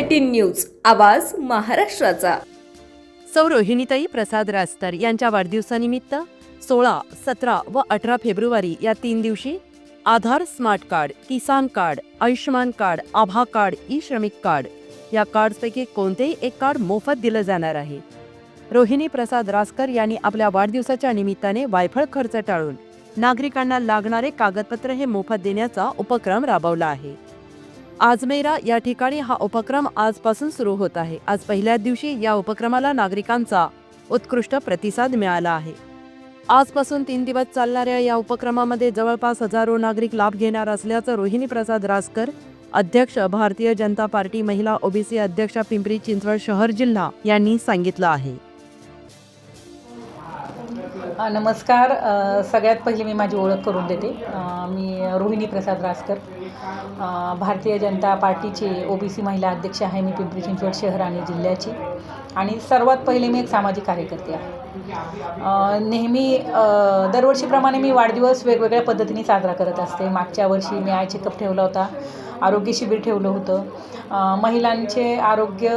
Eighteen news आवाज महाराष्ट्राचा. सौ रोहिणीताई प्रसाद रास्तर यांच्या वाढदिवसानिमित्त सोळा सतरा व अठरा फेब्रुवारी या तीन दिवशी Aadhaar smart card Kisan card Ayushman card Abha card e Shramik card या कार्ड्सपैकी कोणतेही एक कार्ड मोफत दिलं जाणार आहे. रोहिणी प्रसाद रासकर यांनी आपल्या वाढदिवसाच्या निमित्ताने वायफळ खर्च टाळून नागरिकांना लागणारे कागदपत्र हे मोफत देण्याचा उपक्रम राबवला आहे. आजमेरा या ठिकाणी हा उपक्रम आजपासून सुरू होत आहे. आज पहिल्याच दिवशी या उपक्रमाला नागरिकांचा उत्कृष्ट प्रतिसाद मिळाला आहे. आजपासून तीन दिवस चालणाऱ्या या उपक्रमामध्ये जवळपास हजारो नागरिक लाभ घेणार असल्याचं रोहिणी प्रसाद रासकर अध्यक्ष भारतीय जनता पार्टी महिला ओबीसी अध्यक्षा पिंपरी चिंचवड शहर जिल्हा यांनी सांगितलं आहे. नमस्कार. सगळ्यात पहिली मी माझी ओळख करून देते. मी रोहिणी प्रसाद रासकर. भारतीय जनता पार्टीचे ओ बी सी महिला अध्यक्ष आहे मी पिंपरी चिंचवड शहर आणि जिल्ह्याची. आणि सर्वात पहिले मी एक सामाजिक कार्यकर्ते आहे. नेहमी दरवर्षीप्रमाणे मी वाढदिवस वेगवेगळ्या पद्धतीने साजरा करत असते. मागच्या वर्षी मी आय चेकअप ठेवला होता. आरोग्य शिबिर ठेवलं होतं. महिलांचे आरोग्य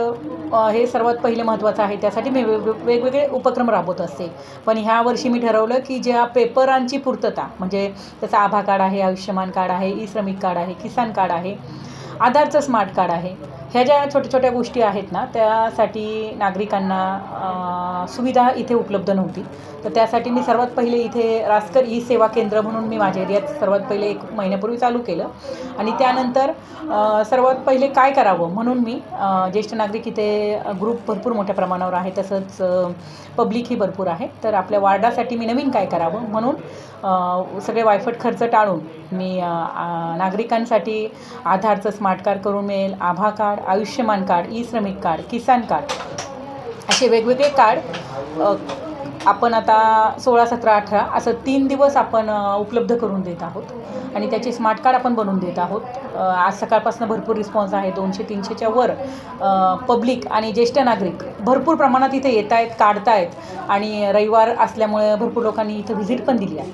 हे सर्वात पहिले महत्त्वाचं आहे. त्यासाठी मी वेग वेगवेगळे उपक्रम राबवत असते. पण ह्या वर्षी मी ठरवलं की ज्या पेपरांची पूर्तता म्हणजे त्याचा आभा कार्ड आहे आयुष्यमान कार्ड आहे ई श्रमिक कार्ड आहे किसान कार्ड आहे आधारचं स्मार्ट कार्ड आहे. ह्या ज्या छोट्या छोट्या गोष्टी आहेत ना त्यासाठी नागरिकांना सुविधा इथे उपलब्ध नव्हती. तर त्यासाठी मी सर्वात पहिले इथे रासकर ई सेवा केंद्र म्हणून मी माझ्या एरियात सर्वात पहिले एक महिन्यापूर्वी चालू केलं. आणि त्यानंतर सर्वात पहिले काय करावं म्हणून मी ज्येष्ठ नागरिक इथे ग्रुप भरपूर मोठ्या प्रमाणावर आहे तसंच पब्लिकही भरपूर आहे. तर आपल्या वार्डासाठी मी नवीन काय करावं म्हणून सगळे वायफट खर्च टाळून मी नागरिकांसाठी आधारचं स्मार्ट कार्ड करून मिळेल Abha card Ayushman card e Shramik card Kisan card असे वेगवेगळे कार्ड आपण आता सोळा सतरा अठरा असं तीन दिवस आपण उपलब्ध करून देत आहोत. आणि त्याचे स्मार्ट कार्ड आपण बनवून देत आहोत. आज सकाळपासून भरपूर रिस्पॉन्स आहे. दोनशे तीनशेच्या वर पब्लिक आणि ज्येष्ठ नागरिक भरपूर प्रमाणात इथे येत आहेत काढत आहेत आणि रविवार असल्यामुळे भरपूर लोकांनी इथं व्हिजिट पण दिली आहे.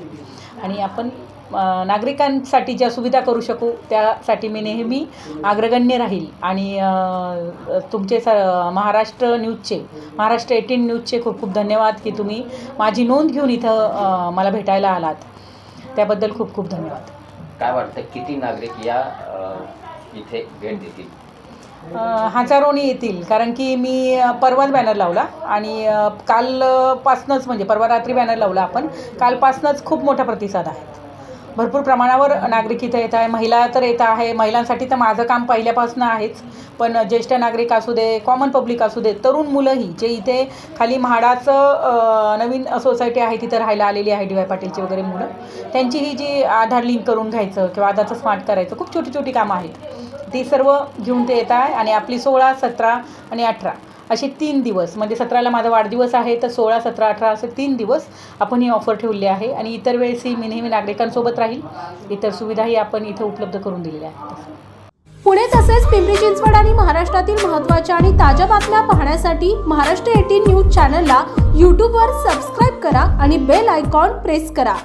आणि आपण नागरिकांसाठी ज्या सुविधा करू शकू त्यासाठी मी नेहमी अग्रगण्य राहील. आणि तुमचे स महाराष्ट्र न्यूजचे महाराष्ट्र एटीन न्यूजचे खूप खूप धन्यवाद की तुम्ही माझी नोंद घेऊन इथं मला भेटायला आलात. त्याबद्दल खूप खूप धन्यवाद. काय वाटतं किती नागरिक या इथे भेट देतील? हजारोनी येतील कारण की मी परवाच बॅनर लावला आणि कालपासनंच म्हणजे परवा रात्री बॅनर लावला आपण. कालपासनंच खूप मोठा प्रतिसाद आहे. भरपूर प्रमाणावर नागरिक इथं येत आहे. महिला तर येत आहे. महिलांसाठी तर माझं काम पहिल्यापासून आहेच. पण ज्येष्ठ नागरिक असू दे कॉमन पब्लिक असू दे तरुण मुलंही जे इथे खाली म्हाडाचं नवीन सोसायटी आहे तिथं राहायला आलेली आहे डी वाय पाटीलची वगैरे मुलं. त्यांची ही जी आधार लिंक करून घ्यायचं किंवा आधारचं स्मार्ट करायचं खूप छोटी छोटी कामं आहेत. ती सर्व घेऊन ते येत आहे आणि आपली सोळा सतरा आणि अठरा. असे तीन दिवस म्हणजे सतराला माझा वाढदिवस आहे तर सोळा सतरा अठरा असे तीन दिवस आपण ही ऑफर ठेवली आहे. आणि इतर वेळेसही मी नेहमी नागरिकांसोबत राहील. इतर सुविधाही आपण इथे उपलब्ध करून दिलेल्या आहेत. पुणे तसेच पिंपरी चिंचवड आणि महाराष्ट्रातील महत्त्वाच्या आणि ताज्या बातम्या पाहण्यासाठी महाराष्ट्र एटीन न्यूज चॅनलला यूट्यूबवर सबस्क्राईब करा आणि बेल आयकॉन प्रेस करा.